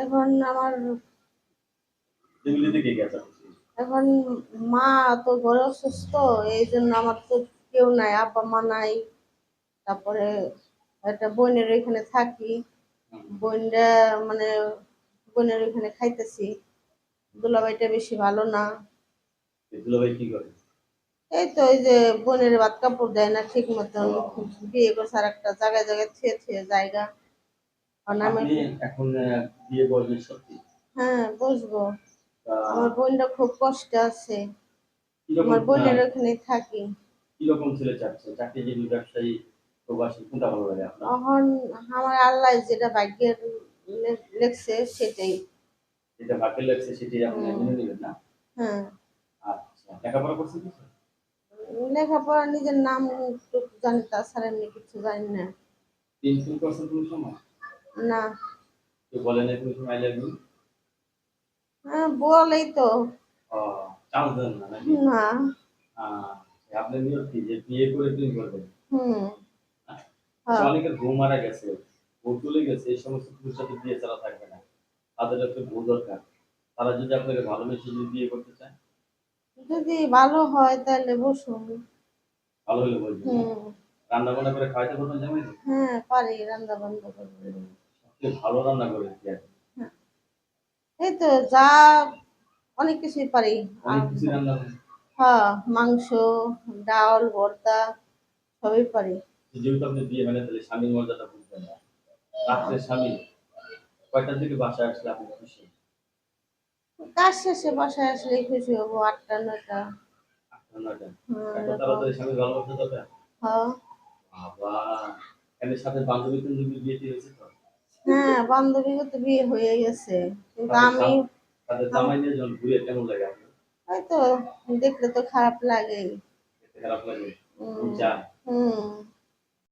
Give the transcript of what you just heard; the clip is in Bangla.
এখন আমার? এখন মা তো ঘরে অসুস্থ এই জন্য আমার তো কেউ নাই আব্বা মা নাই। তারপরে একটা বোনের এখানে থাকি বোনরা মানে বোনের এখানে খাইতেছি। দুলাভাইটা বেশি ভালো না। এই দুলাভাই কি করে? এই তো ওই যে বোনের ভাত কাপড় দেয় না ঠিক মতন বিয়ে করছে আর একটা জায়গায় জায়গায় থুয়ে থুয়ে জায়গা। কারণ আমি এখন বিয়ে করবেন সত্যি? হ্যাঁ বসবো। আমার বোনটা খুব কষ্টে আছে। আমার বোনের ওখানে থাকি। কীরকম ছেলে চাচ্ছে? চাকরিজীবী ব্যবসায়ী প্রবাসী কোনটা ভালো লাগে আপনার? তখন আমার আল্লাহ যেটা ভাগ্যের লেখছে সেটাই। যেটা ভাগ্যে লাগছে সেটি আপনি মেনে নেবেন না? হ্যাঁ। আচ্ছা লেখাপড়া করছেন কিছু? লেখাপড়া নিজের নাম জানি তাছাড়া এমনি কিছু জানি না। তিন তিন করছেন কোনো সময়? না। বলেন না সময় আই লাভ ইউ হ্যাঁ বলেই তো। চান্স দেন না নাকি? না। আহ, আপনি নিয়ত কি যে বিয়ে করে তুমি করবেন হুম। হ্যাঁ। অনেকের বউ মারা গেছে চলে গেছে এই সমস্ত সাথে বিয়ে চালা থাকবে না। তাদের একটা দরকার। তারা যদি আপনাকে ভালোবেসে যদি বিয়ে করতে চায়? যদি ভালো হয় তাহলে বসুন। ভালো হলে বলবেন রান্না বান্না করে খাওয়াইতে পারবেন জামাই হ্যাঁ পারি রান্না বান্না করব। সবচেয়ে ভালো রান্না করে এই তো যা অনেক কিছুই পারি। হ্যাঁ মাংস ডাল ভর্তা সবই পারি। যেহেতু আপনি বিয়ে মানে তাহলে স্বামীর মর্যাদা বুঝবেন না রাত্রে স্বামী কয়টার দিকে বাসায় আসলে আপনি খুশি? কাজ শেষে বাসায় আসলে খুশি হব আটটা নয়টা। আটটা নয়টা? হ্যাঁ, তাড়াতাড়ি স্বামীর ভালোবাসা যাবে হ্যাঁ। বাবা সাথে বান্ধবী টান্ধবী বিয়ে হয়েছে তো? হ্যাঁ বান্ধবী তো বিয়ে হয়ে গেছে। কিন্তু আমি তাদের জামাই নিয়ে যখন ঘুরে কেমন লাগে আপনার? হয়তো দেখলে তো খারাপ লাগে খারাপ লাগে? হুম।